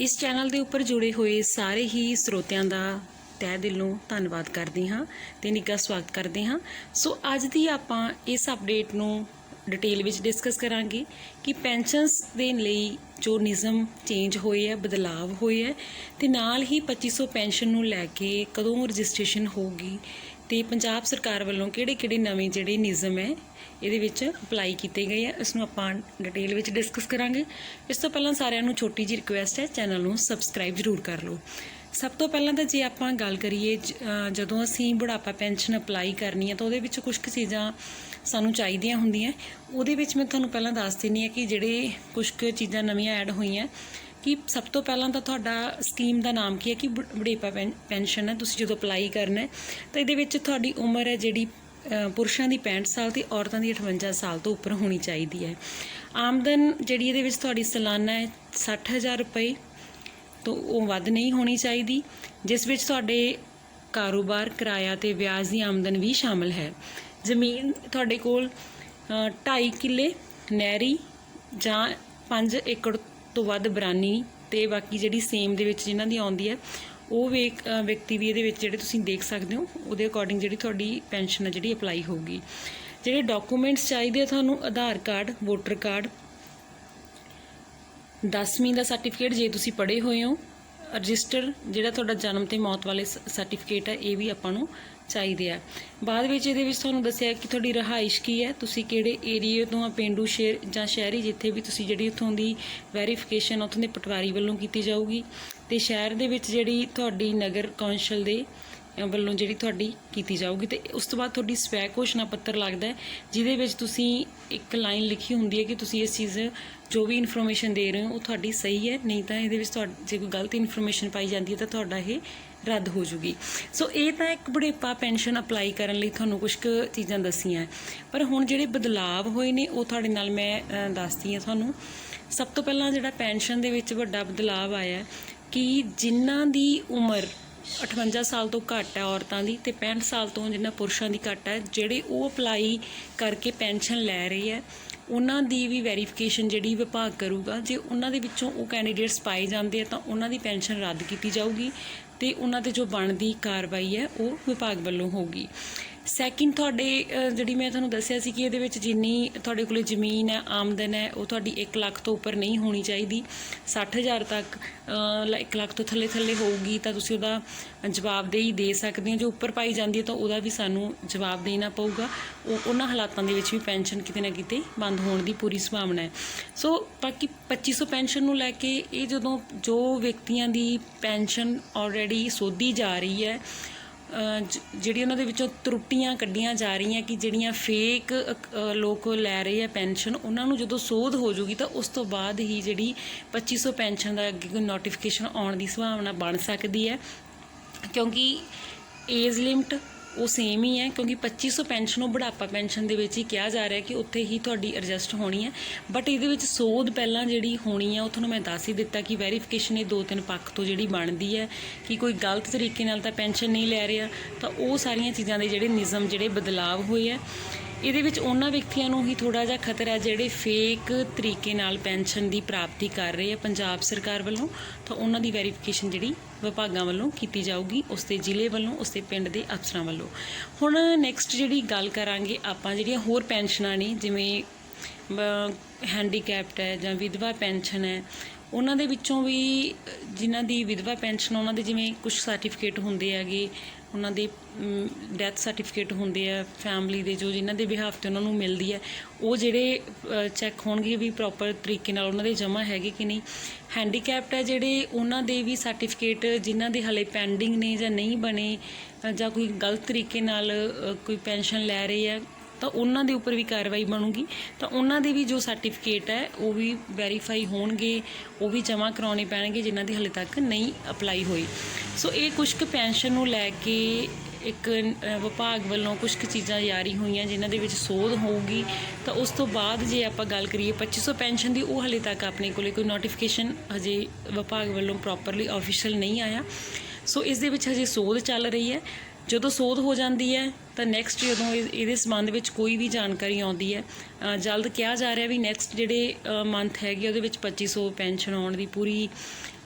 ਇਸ ਚੈਨਲ ਦੇ ਉੱਪਰ ਜੁੜੇ ਹੋਏ ਸਾਰੇ ਹੀ ਸਰੋਤਿਆਂ ਦਾ ਤਹਿ ਦਿਲੋਂ ਧੰਨਵਾਦ ਕਰਦੇ ਹਾਂ ਤੇ ਨਿੱਘਾ ਸਵਾਗਤ ਕਰਦੇ ਹਾਂ। ਸੋ ਅੱਜ ਦੀ ਆਪਾਂ ਇਸ ਅਪਡੇਟ ਨੂੰ ਡਿਟੇਲ ਵਿੱਚ ਡਿਸਕਸ ਕਰਾਂਗੇ ਕਿ ਪੈਨਸ਼ਨਸ ਦੇ ਲਈ ਜੋ ਨਿਯਮ ਚੇਂਜ ਹੋਏ ਹੈ, ਬਦਲਾਵ ਹੋਏ ਹੈ ਤੇ ਨਾਲ ਹੀ 2500 ਪੈਨਸ਼ਨ ਨੂੰ ਲੈ ਕੇ ਕਦੋਂ ਰਜਿਸਟ੍ਰੇਸ਼ਨ ਹੋਊਗੀ ਤੇ ਪੰਜਾਬ ਸਰਕਾਰ ਵੱਲੋਂ ਕਿਹੜੇ-ਕਿਹੜੇ ਨਵੇਂ ਜਿਹੜੇ ਨਿਯਮ ਹੈ, ਇਹਦੇ ਵਿੱਚ ਅਪਲਾਈ ਕੀਤੇ ਗਏ ਆ। ਇਸ ਨੂੰ ਆਪਾਂ ਡਿਟੇਲ ਵਿੱਚ ਡਿਸਕਸ ਕਰਾਂਗੇ। ਇਸ ਤੋਂ ਪਹਿਲਾਂ ਸਾਰਿਆਂ ਨੂੰ ਛੋਟੀ ਜਿਹੀ ਰਿਕੁਐਸਟ ਹੈ ਚੈਨਲ ਨੂੰ ਸਬਸਕ੍ਰਾਈਬ ਜ਼ਰੂਰ ਕਰ ਲਓ। ਸਭ ਤੋਂ ਪਹਿਲਾਂ ਤਾਂ ਜੇ ਆਪਾਂ ਗੱਲ ਕਰੀਏ ਜਦੋਂ ਅਸੀਂ ਬੁਢਾਪਾ ਪੈਨਸ਼ਨ ਅਪਲਾਈ ਕਰਨੀ ਹੈ, ਤਾਂ ਉਹਦੇ ਵਿੱਚ ਕੁਝ ਕੁ ਚੀਜ਼ਾਂ ਸਾਨੂੰ ਚਾਹੀਦੀਆਂ ਹੁੰਦੀਆਂ। ਉਹਦੇ ਵਿੱਚ ਮੈਂ ਤੁਹਾਨੂੰ ਪਹਿਲਾਂ ਦੱਸ ਦਿੰਨੀ ਹੈ ਕਿ ਜਿਹੜੇ ਕੁਝ ਕੁ ਚੀਜ਼ਾਂ ਨਵੀਆਂ ਐਡ ਹੋਈਆਂ ਕਿ ਸਭ ਤੋਂ ਪਹਿਲਾਂ ਤਾਂ ਤੁਹਾਡਾ ਸਕੀਮ ਦਾ ਨਾਮ ਕੀ ਹੈ? ਕਿ ਬੁਢੇਪਾ ਪੈਨ- ਪੈਨਸ਼ਨ ਹੈ, ਤੁਸੀਂ ਜਦੋਂ ਅਪਲਾਈ ਕਰਨਾ ਹੈ, ਤਾਂ ਇਹਦੇ ਵਿੱਚ ਤੁਹਾਡੀ ਉਮਰ ਹੈ ਜਿਹੜੀ ਪੁਰਸ਼ਾਂ ਦੀ 65 ਸਾਲ ਤੇ ਔਰਤਾਂ ਦੀ 58 ਸਾਲ ਤੋਂ ਉੱਪਰ ਹੋਣੀ ਚਾਹੀਦੀ ਹੈ। ਆਮਦਨ ਜਿਹੜੀ ਇਹਦੇ ਵਿੱਚ ਤੁਹਾਡੀ ਸਾਲਾਨਾ ਹੈ 60000 ਰੁਪਏ ਤੋਂ ਉਹ ਵੱਧ ਨਹੀਂ ਹੋਣੀ ਚਾਹੀਦੀ, ਜਿਸ ਵਿੱਚ ਤੁਹਾਡੇ ਕਾਰੋਬਾਰ ਕਿਰਾਇਆ ਤੇ ਵਿਆਜ ਦੀ ਆਮਦਨ ਵੀ ਸ਼ਾਮਲ ਹੈ। ਜ਼ਮੀਨ ਤੁਹਾਡੇ ਕੋਲ 2.5 ਕਿੱਲੇ ਨਹਿਰੀ ਜਾਂ 5 ਏਕੜ ਤੋਂ ਵੱਧ ਬਰਾਨੀ ਤੇ ਬਾਕੀ ਜਿਹੜੀ ਸੇਮ ਦੇ ਵਿੱਚ ਜਿਨ੍ਹਾਂ ਦੀ ਆਉਂਦੀ ਹੈ, ਉਹ ਵੇਖ ਵਿਅਕਤੀ ਵੀ ਇਹਦੇ ਵਿੱਚ ਜਿਹੜੇ ਤੁਸੀਂ ਦੇਖ ਸਕਦੇ ਹੋ, ਉਹਦੇ ਅਕੋਰਡਿੰਗ ਜਿਹੜੀ ਤੁਹਾਡੀ ਪੈਨਸ਼ਨ ਹੈ ਜਿਹੜੀ ਅਪਲਾਈ ਹੋਊਗੀ। ਜਿਹੜੇ ਡਾਕੂਮੈਂਟਸ ਚਾਹੀਦੇ ਆ ਤੁਹਾਨੂੰ, ਆਧਾਰ ਕਾਰਡ ਵੋਟਰ ਕਾਰਡ 10ਵੀਂ ਦਾ ਸਰਟੀਫਿਕੇਟ ਜੇ ਤੁਸੀਂ ਪੜ੍ਹੇ ਹੋਏ ਹੋ ਰਜਿਸਟਰ ਜਿਹੜਾ ਤੁਹਾਡਾ ਜਨਮ ਤੇ ਮੌਤ ਵਾਲੇ ਸਰਟੀਫਿਕੇਟ ਹੈ, ਇਹ ਵੀ ਆਪਾਂ ਨੂੰ ਚਾਹੀਦੇ ਆ। ਬਾਅਦ ਵਿੱਚ ਇਹਦੇ ਵਿੱਚ ਤੁਹਾਨੂੰ ਦੱਸਿਆ ਕਿ ਤੁਹਾਡੀ ਰਹਾਇਸ਼ ਕੀ ਹੈ, ਤੁਸੀਂ ਕਿਹੜੇ ਏਰੀਏ ਤੋਂ ਆ, ਪਿੰਡੂ ਸ਼ਹਿਰ ਜਾਂ ਸ਼ਹਿਰੀ ਜਿੱਥੇ ਵੀ ਤੁਸੀਂ ਜਿਹੜੀ ਉੱਥੋਂ ਦੀ ਵੈਰੀਫਿਕੇਸ਼ਨ ਉੱਥੋਂ ਦੇ ਪਟਵਾਰੀ ਵੱਲੋਂ ਕੀਤੀ ਜਾਊਗੀ। ਤੇ ਸ਼ਹਿਰ ਦੇ ਵਿੱਚ ਜਿਹੜੀ ਤੁਹਾਡੀ ਨਗਰ ਕੌਂਸਲ ਦੇ ਵੱਲੋਂ ਜਿਹੜੀ ਤੁਹਾਡੀ ਕੀਤੀ ਜਾਊਗੀ ਤੇ ਉਸ ਤੋਂ ਬਾਅਦ ਤੁਹਾਡੀ ਸਵੈ ਘੋਸ਼ਣਾ ਪੱਤਰ ਲੱਗਦਾ ਹੈ, ਜਿਹਦੇ ਵਿੱਚ ਤੁਸੀਂ ਇੱਕ ਲਾਈਨ ਲਿਖੀ ਹੁੰਦੀ ਹੈ ਕਿ ਤੁਸੀਂ ਇਸ ਚੀਜ਼ ਜੋ ਵੀ ਇਨਫੋਰਮੇਸ਼ਨ ਦੇ ਰਹੇ ਹੋ, ਉਹ ਤੁਹਾਡੀ ਸਹੀ ਹੈ, ਨਹੀਂ ਤਾਂ ਇਹਦੇ ਵਿੱਚ ਤੁਹਾਡੀ, ਜੇ ਕੋਈ ਗਲਤ ਇਨਫੋਰਮੇਸ਼ਨ ਪਾਈ ਜਾਂਦੀ ਹੈ ਤਾਂ ਤੁਹਾਡਾ ਇਹ ਰੱਦ ਹੋ ਜੂਗੀ ਸੋ ਇਹ ਤਾਂ ਇੱਕ ਬੁਢੇਪਾ ਪੈਨਸ਼ਨ ਅਪਲਾਈ ਕਰਨ ਲਈ ਤੁਹਾਨੂੰ ਕੁਝ ਕੁ ਚੀਜ਼ਾਂ ਦੱਸੀਆਂ ਪਰ ਹੁਣ ਜਿਹੜੇ ਬਦਲਾਵ ਹੋਏ ਨੇ, ਉਹ ਤੁਹਾਡੇ ਨਾਲ ਮੈਂ ਦੱਸਦੀ ਹਾਂ ਤੁਹਾਨੂੰ। ਸਭ ਤੋਂ ਪਹਿਲਾਂ ਜਿਹੜਾ ਪੈਨਸ਼ਨ ਦੇ ਵਿੱਚ ਵੱਡਾ ਬਦਲਾਵ ਆਇਆ ਕਿ ਜਿਨ੍ਹਾਂ ਦੀ ਉਮਰ 58 ਸਾਲ ਤੋਂ ਘੱਟ ਹੈ ਔਰਤਾਂ ਦੀ ਤੇ 65 ਸਾਲ ਤੋਂ ਜਿਨ੍ਹਾਂ ਪੁਰਸ਼ਾਂ ਦੀ ਘੱਟ ਹੈ, ਜਿਹੜੇ ਉਹ ਅਪਲਾਈ ਕਰਕੇ ਪੈਨਸ਼ਨ ਲੈ ਰਹੀ ਹੈ, ਉਹਨਾਂ ਦੀ ਵੀ ਵੈਰੀਫਿਕੇਸ਼ਨ ਜਿਹੜੀ ਵਿਭਾਗ ਕਰੂਗਾ, ਜੇ ਉਹਨਾਂ ਦੇ ਵਿੱਚੋਂ ਉਹ ਕੈਂਡੀਡੇਟਸ ਪਾਏ ਜਾਂਦੇ ਆ ਤਾਂ ਉਹਨਾਂ ਦੀ ਪੈਨਸ਼ਨ ਰੱਦ ਕੀਤੀ ਜਾਊਗੀ ਤੇ ਉਹਨਾਂ ਤੇ ਜੋ ਬਣਦੀ ਕਾਰਵਾਈ ਹੈ, ਉਹ ਵਿਭਾਗ ਵੱਲੋਂ ਹੋਊਗੀ। ਸੈਕਿੰਡ ਤੁਹਾਡੇ ਜਿਹੜੀ ਮੈਂ ਤੁਹਾਨੂੰ ਦੱਸਿਆ ਸੀ ਕਿ ਇਹਦੇ ਵਿੱਚ ਜਿੰਨੀ ਤੁਹਾਡੇ ਕੋਲੇ ਜ਼ਮੀਨ ਹੈ, ਆਮਦਨ ਹੈ, ਉਹ ਤੁਹਾਡੀ 1 ਲੱਖ ਤੋਂ ਉੱਪਰ ਨਹੀਂ ਹੋਣੀ ਚਾਹੀਦੀ। 60000 ਤੱਕ 1 ਲੱਖ ਤੋਂ ਥੱਲੇ ਥੱਲੇ ਹੋਊਗੀ ਤਾਂ ਤੁਸੀਂ ਉਹਦਾ ਜਵਾਬਦੇਹੀ ਦੇ ਸਕਦੇ ਹੋ। ਜੋ ਉੱਪਰ ਪਾਈ ਜਾਂਦੀ ਹੈ ਤਾਂ ਉਹਦਾ ਵੀ ਸਾਨੂੰ ਜਵਾਬ ਦੇਣਾ ਪਊਗਾ। ਉਹ, ਉਹਨਾਂ ਹਾਲਾਤਾਂ ਦੇ ਵਿੱਚ ਵੀ ਪੈਨਸ਼ਨ ਕਿਤੇ ਨਾ ਕਿਤੇ ਬੰਦ ਹੋਣ ਦੀ ਪੂਰੀ ਸੰਭਾਵਨਾ ਹੈ। ਸੋ, ਬਾਕੀ 2500 ਪੈਨਸ਼ਨ ਨੂੰ ਲੈ ਕੇ ਇਹ ਜਦੋਂ ਜੋ ਵਿਅਕਤੀਆਂ ਦੀ ਪੈਨਸ਼ਨ ਆਲਰੇਡੀ ਸੋਧੀ ਜਾ ਰਹੀ ਹੈ ਜਿਹੜੀ ਉਹਨਾਂ ਦੇ ਵਿੱਚੋਂ ਤਰੁੱਟੀਆਂ ਕੱਢੀਆਂ ਜਾ ਰਹੀਆਂ ਕਿ ਜਿਹੜੀਆਂ ਫੇਕ ਲੋਕ ਲੈ ਰਹੇ ਆ ਪੈਨਸ਼ਨ, ਉਹਨਾਂ ਨੂੰ ਜਦੋਂ ਸੋਧ ਹੋ ਜੂਗੀ ਤਾਂ ਉਸ ਤੋਂ ਬਾਅਦ ਹੀ ਜਿਹੜੀ 2500 ਪੈਨਸ਼ਨ ਦਾ ਅੱਗੇ ਕੋਈ ਨੋਟੀਫਿਕੇਸ਼ਨ ਆਉਣ ਦੀ ਸੰਭਾਵਨਾ ਬਣ ਸਕਦੀ ਹੈ। ਕਿਉਂਕਿ ਏਜ ਲਿਮਟ ਉਹ ਸੇਮ ਹੀ ਹੈ, ਕਿਉਂਕਿ 2500 ਪੈਨਸ਼ਨ, ਉਹ ਬੁਢਾਪਾ ਪੈਨਸ਼ਨ ਦੇ ਵਿੱਚ ਹੀ ਕਿਹਾ ਜਾ ਰਿਹਾ ਕਿ ਉੱਥੇ ਹੀ ਤੁਹਾਡੀ ਐਡਜਸਟ ਹੋਣੀ ਹੈ। ਬਟ ਇਹਦੇ ਵਿੱਚ ਸੋਧ ਪਹਿਲਾਂ ਜਿਹੜੀ ਹੋਣੀ ਹੈ, ਉਹ ਤੁਹਾਨੂੰ ਮੈਂ ਦੱਸ ਹੀ ਦਿੱਤਾ ਕਿ ਵੈਰੀਫਿਕੇਸ਼ਨ ਇਹ ਦੋ ਤਿੰਨ ਪੱਖ ਤੋਂ ਜਿਹੜੀ ਬਣਦੀ ਹੈ ਕਿ ਕੋਈ ਗਲਤ ਤਰੀਕੇ ਨਾਲ ਤਾਂ ਪੈਨਸ਼ਨ ਨਹੀਂ ਲੈ ਰਿਹਾ, ਤਾਂ ਉਹ ਸਾਰੀਆਂ ਚੀਜ਼ਾਂ ਦੇ ਜਿਹੜੇ ਨਿਯਮ, ਜਿਹੜੇ ਬਦਲਾਵ ਹੋਏ ਹੈ ਇਹਦੇ ਵਿੱਚ ਉਹਨਾਂ ਵਿਅਕਤੀਆਂ ਨੂੰ ਹੀ ਥੋੜਾ ਜਿਹਾ ਖਤਰਾ ਹੈ ਜਿਹੜੇ ਫੇਕ ਤਰੀਕੇ ਨਾਲ ਪੈਨਸ਼ਨ ਦੀ ਪ੍ਰਾਪਤੀ ਕਰ ਰਹੇ ਆ ਪੰਜਾਬ ਸਰਕਾਰ ਵੱਲੋਂ, ਤਾਂ ਉਹਨਾਂ ਦੀ ਵੈਰੀਫਿਕੇਸ਼ਨ ਜਿਹੜੀ ਵਿਭਾਗਾਂ ਵੱਲੋਂ ਕੀਤੀ ਜਾਊਗੀ, ਉਸ ਦੇ ਜ਼ਿਲ੍ਹੇ ਵੱਲੋਂ, ਉਸ ਦੇ ਪਿੰਡ ਦੇ ਅਫਸਰਾਂ ਵੱਲੋਂ। ਹੁਣ ਨੈਕਸਟ ਜਿਹੜੀ ਗੱਲ ਕਰਾਂਗੇ ਆਪਾਂ ਜਿਹੜੀਆਂ ਹੋਰ ਪੈਨਸ਼ਨਾਂ ਨੇ, ਜਿਵੇਂ ਹੈਂਡੀਕੈਪਟ ਹੈ ਜਾਂ ਵਿਧਵਾ ਪੈਨਸ਼ਨ ਹੈ, ਉਹਨਾਂ ਦੇ ਵਿੱਚੋਂ ਵੀ ਜਿਨ੍ਹਾਂ ਦੀ ਵਿਧਵਾ ਪੈਨਸ਼ਨ, ਉਹਨਾਂ ਦੇ ਜਿਵੇਂ ਕੁਝ ਸਰਟੀਫਿਕੇਟ ਹੁੰਦੇ ਹੈਗੇ, ਉਹਨਾਂ ਦੇ ਡੈਥ ਸਰਟੀਫਿਕੇਟ ਹੁੰਦੇ ਆ ਫੈਮਿਲੀ ਦੇ ਜੋ ਜਿਨ੍ਹਾਂ ਦੇ ਬਿਹਾਫ ਤੇ ਉਹਨਾਂ ਨੂੰ ਮਿਲਦੀ ਹੈ, ਉਹ ਜਿਹੜੇ ਚੈੱਕ ਹੋਣਗੇ ਵੀ ਪ੍ਰੋਪਰ ਤਰੀਕੇ ਨਾਲ ਉਹਨਾਂ ਦੇ ਜਮ੍ਹਾਂ ਹੈਗੇ ਕਿ ਨਹੀਂ। ਹੈਂਡੀਕੈਪਟ ਹੈ ਜਿਹੜੇ, ਉਹਨਾਂ ਦੇ ਵੀ ਸਰਟੀਫਿਕੇਟ ਜਿਨ੍ਹਾਂ ਦੇ ਹਲੇ ਪੈਂਡਿੰਗ ਨੇ ਜਾਂ ਨਹੀਂ ਬਣੇ ਜਾਂ ਕੋਈ ਗਲਤ ਤਰੀਕੇ ਨਾਲ ਕੋਈ ਪੈਨਸ਼ਨ ਲੈ ਰਹੇ ਆ ਤਾਂ ਉਹਨਾਂ ਦੇ ਉੱਪਰ ਵੀ ਕਾਰਵਾਈ ਬਣੂਗੀ। ਤਾਂ ਉਹਨਾਂ ਦੇ ਵੀ ਜੋ ਸਰਟੀਫਿਕੇਟ ਹੈ, ਉਹ ਵੀ ਵੈਰੀਫਾਈ ਹੋਣਗੇ, ਉਹ ਵੀ ਜਮ੍ਹਾਂ ਕਰਾਉਣੇ ਪੈਣਗੇ, ਜਿਨ੍ਹਾਂ ਦੀ ਹਲੇ ਤੱਕ ਨਹੀਂ ਅਪਲਾਈ ਹੋਈ। ਸੋ ਇਹ ਕੁਝ ਕੁ ਪੈਨਸ਼ਨ ਨੂੰ ਲੈ ਕੇ ਇੱਕ ਵਿਭਾਗ ਵੱਲੋਂ ਕੁਝ ਕੁ ਚੀਜ਼ਾਂ ਜਾਰੀ ਹੋਈਆਂ, ਜਿਨ੍ਹਾਂ ਦੇ ਵਿੱਚ ਸੋਧ ਹੋਊਗੀ। ਤਾਂ ਉਸ ਤੋਂ ਬਾਅਦ ਜੇ ਆਪਾਂ ਗੱਲ ਕਰੀਏ 2500 ਪੈਨਸ਼ਨ ਦੀ, ਉਹ ਹਲੇ ਤੱਕ ਆਪਣੇ ਕੋਲੇ ਕੋਈ ਨੋਟੀਫਿਕੇਸ਼ਨ ਹਜੇ ਵਿਭਾਗ ਵੱਲੋਂ ਪ੍ਰੋਪਰਲੀ ਆਫੀਸ਼ੀਅਲ ਨਹੀਂ ਆਇਆ। ਸੋ ਇਸ ਦੇ ਵਿੱਚ ਹਜੇ ਸੋਧ ਚੱਲ ਰਹੀ ਹੈ। ਜਦੋਂ ਸੋਧ ਹੋ ਜਾਂਦੀ ਹੈ, ਤਾਂ ਨੈਕਸਟ ਜਦੋਂ ਇਹ- ਇਹਦੇ ਸੰਬੰਧ ਵਿੱਚ ਕੋਈ ਵੀ ਜਾਣਕਾਰੀ ਆਉਂਦੀ ਹੈ ਜਲਦ ਕਿਹਾ ਜਾ ਰਿਹਾ ਵੀ ਨੈਕਸਟ ਜਿਹੜੇ ਮੰਥ ਹੈਗੇ ਉਹਦੇ ਵਿੱਚ 2500 ਪੈਨਸ਼ਨ ਆਉਣ ਦੀ ਪੂਰੀ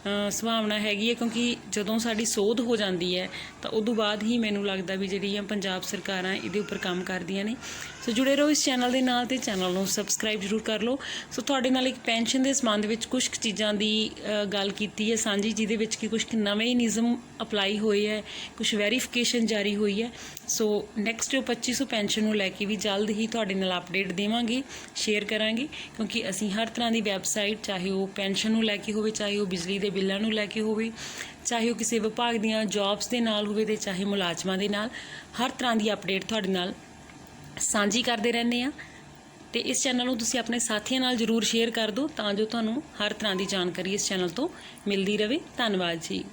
ਸੰਭਾਵਨਾ ਹੈਗੀ ਹੈ, ਕਿਉਂਕਿ ਜਦੋਂ ਸਾਡੀ ਸੋਧ ਹੋ ਜਾਂਦੀ ਹੈ, ਤਾਂ ਉਦੋਂ ਬਾਅਦ ਹੀ ਮੈਨੂੰ ਲੱਗਦਾ ਵੀ ਜਿਹੜੀਆਂ ਪੰਜਾਬ ਸਰਕਾਰਾਂ ਇਹਦੇ ਉੱਪਰ ਕੰਮ ਕਰਦੀਆਂ ਨੇ। ਸੋ ਜੁੜੇ ਰਹੋ ਇਸ ਚੈਨਲ ਦੇ ਨਾਲ ਤੇ ਚੈਨਲ ਨੂੰ ਸਬਸਕ੍ਰਾਈਬ ਜ਼ਰੂਰ ਕਰ ਲਓ। ਸੋ ਤੁਹਾਡੇ ਨਾਲ ਇੱਕ ਪੈਨਸ਼ਨ ਦੇ ਸੰਬੰਧ ਵਿੱਚ ਕੁਝ ਕੁ ਚੀਜ਼ਾਂ ਦੀ ਗੱਲ ਕੀਤੀ ਹੈ ਸਾਂਝੀ, ਜਿਹਦੇ ਵਿੱਚ ਕਿ ਕੁਝ ਕੁ ਨਵੇਂ ਨਿਯਮ ਅਪਲਾਈ ਹੋਏ ਹੈ ਕੁਝ ਵੈਰੀਫਿਕੇਸ਼ਨ ਜਾਰੀ ਹੋਈ ਹੈ। ਸੋ ਨੈਕਸਟ ਜੋ 2500 ਪੈਨਸ਼ਨ ਨੂੰ ਲੈ ਕੇ ਵੀ ਜਲਦ ਹੀ ਤੁਹਾਡੇ ਨਾਲ ਅਪਡੇਟ ਦੇਵਾਂਗੇ, ਸ਼ੇਅਰ ਕਰਾਂਗੇ, ਕਿਉਂਕਿ ਅਸੀਂ ਹਰ ਤਰ੍ਹਾਂ ਦੀ ਵੈਬਸਾਈਟ, ਚਾਹੇ ਉਹ ਪੈਨਸ਼ਨ ਨੂੰ ਲੈ ਕੇ ਹੋਵੇ, ਚਾਹੇ ਉਹ ਬਿਜਲੀ ਦੇ ਬਿੱਲਾਂ ਨੂੰ ਲੈ ਕੇ ਹੋਵੇ, ਚਾਹੇ ਉਹ ਕਿਸੇ ਵਿਭਾਗ ਦੀਆਂ ਜੌਬਸ ਦੇ ਨਾਲ ਹੋਵੇ ਤੇ ਚਾਹੇ ਮੁਲਾਜ਼ਮਾਂ ਦੇ ਨਾਲ, ਹਰ ਤਰ੍ਹਾਂ ਦੀ ਅਪਡੇਟ ਤੁਹਾਡੇ ਨਾਲ ਸਾਂਝੀ ਕਰਦੇ ਰਹਿੰਦੇ ਆ ਤੇ ਇਸ ਚੈਨਲ ਨੂੰ ਤੁਸੀਂ ਆਪਣੇ ਸਾਥੀਆਂ ਨਾਲ ਜਰੂਰ ਸ਼ੇਅਰ ਕਰ ਦਿਓ ਤਾਂ ਜੋ ਤੁਹਾਨੂੰ ਹਰ ਤਰ੍ਹਾਂ ਦੀ ਜਾਣਕਾਰੀ ਇਸ ਚੈਨਲ ਤੋਂ ਮਿਲਦੀ ਰਹੇ। ਧੰਨਵਾਦ ਜੀ।